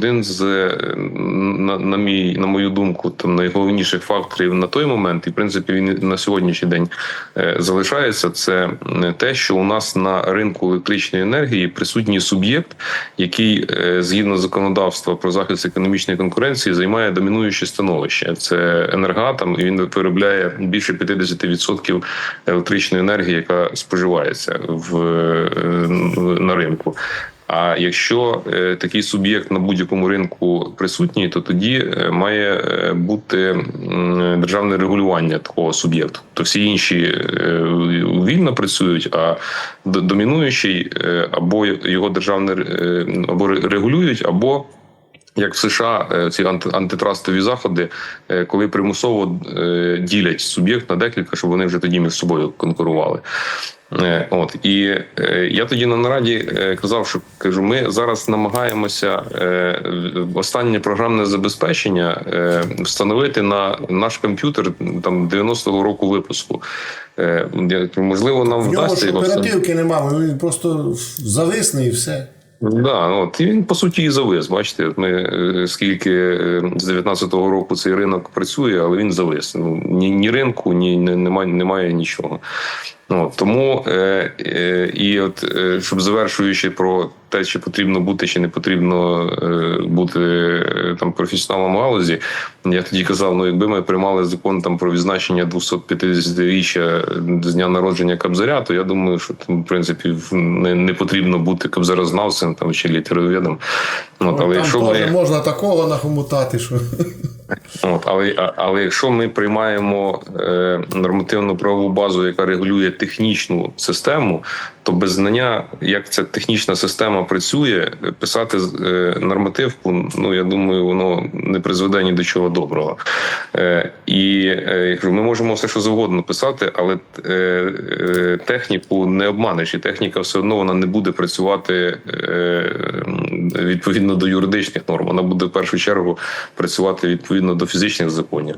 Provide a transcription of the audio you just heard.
один з е, на, на мій на мою думку, там найголовніших факторів на той момент, і в принципі він на сьогоднішній день е, залишається. Це е, те, що у нас на ринку електричної енергії присутній суб'єкт, який згідно законодавства про захист економічної конкуренції займає домінуюче становище. Це енергатом, і він виробляє більше 50% електричної енергії, яка споживається в на ринку. А якщо е, такий суб'єкт на будь-якому ринку присутній, то тоді е, має е, бути державне регулювання такого суб'єкту. То всі інші вільно працюють, а домінуючий або його державне або регулюють, або як в США е, ці анти- антитрастові заходи, е, коли примусово е, ділять суб'єкт на декілька, щоб вони вже тоді між собою конкурували. От і я тоді на нараді казав, що кажу, ми зараз намагаємося останнє програмне забезпечення встановити на наш комп'ютер там 90-го року випуску. Можливо, нам В нього вдасться оперативки немає, він просто зависне і все. Да, от і він по суті і завис. Бачите, ми е, скільки е, з 19-го року цей ринок працює, але він завис. Ну ні, ні ринку, ні не- немає, немає нічого. Ну, тому е, е, і от е, щоб завершуючи про те, чи потрібно бути, чи не потрібно е, бути е, там професіоналом галузі, я тоді казав: ну якби ми приймали закон там про відзначення 250-річчя з дня народження Кабзаря, то я думаю, що там в принципі не, не потрібно бути кабзарознавцем там чи літероведом. От, але Там якщо ми можна такого нахомутати, що От, але, але якщо ми приймаємо е, нормативну правову базу, яка регулює технічну систему, то без знання, як ця технічна система працює, писати е, нормативку, ну я думаю, воно не призведе ні до чого доброго. Е, і е, ми можемо все, що завгодно писати, але техніку не обманеш, і техніка все одно вона не буде працювати відповідно до юридичних норм. Вона буде в першу чергу працювати відповідно до фізичних законів.